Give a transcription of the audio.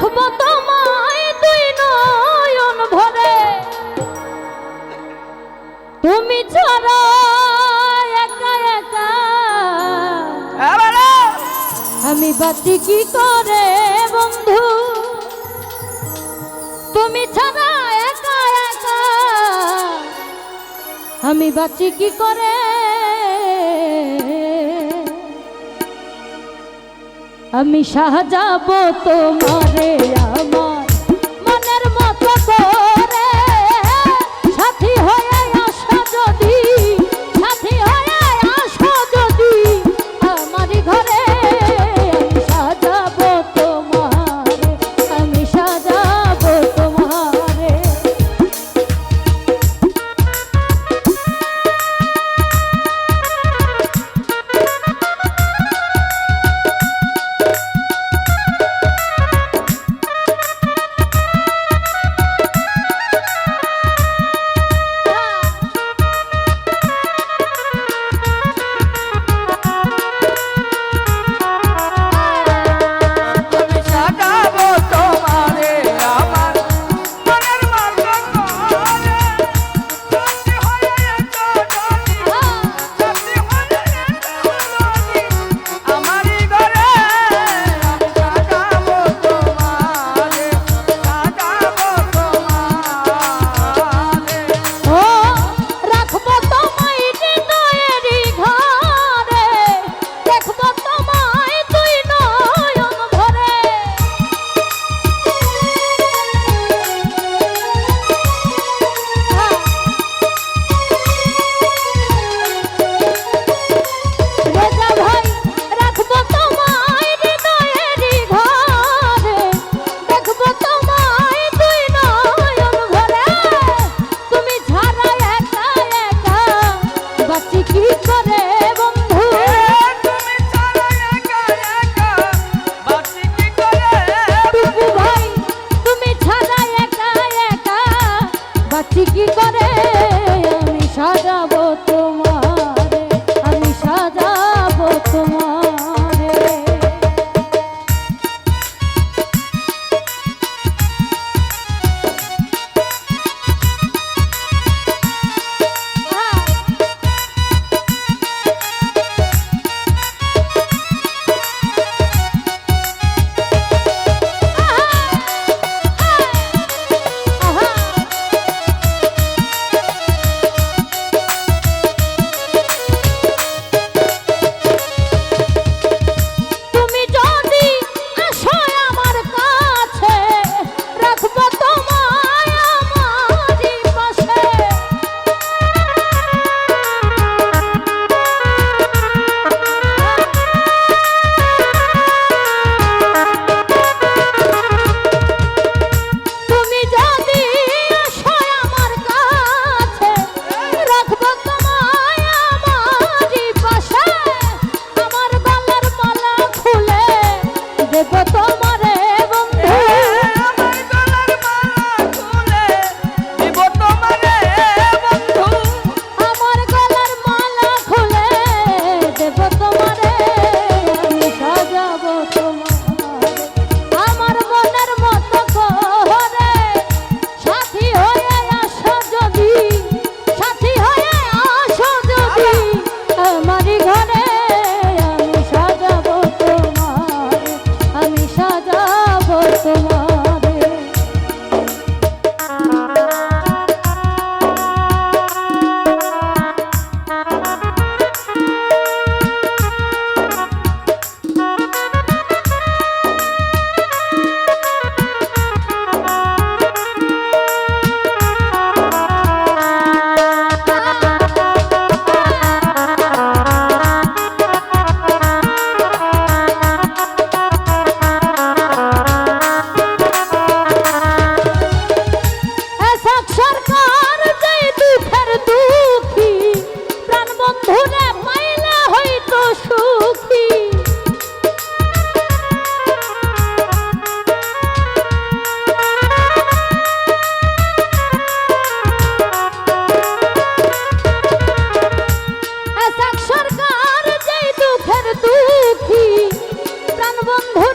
দেখব তোমায় দুই নয়ন ভরে। তুমি ছাড়া একা আমি বাতি কি করে, বন্ধু? তুমি ছাড়া একা একা। আমি বাঁচি কি করে আমি সাহায্য তোমারে আমার মনের মতো তোমার 번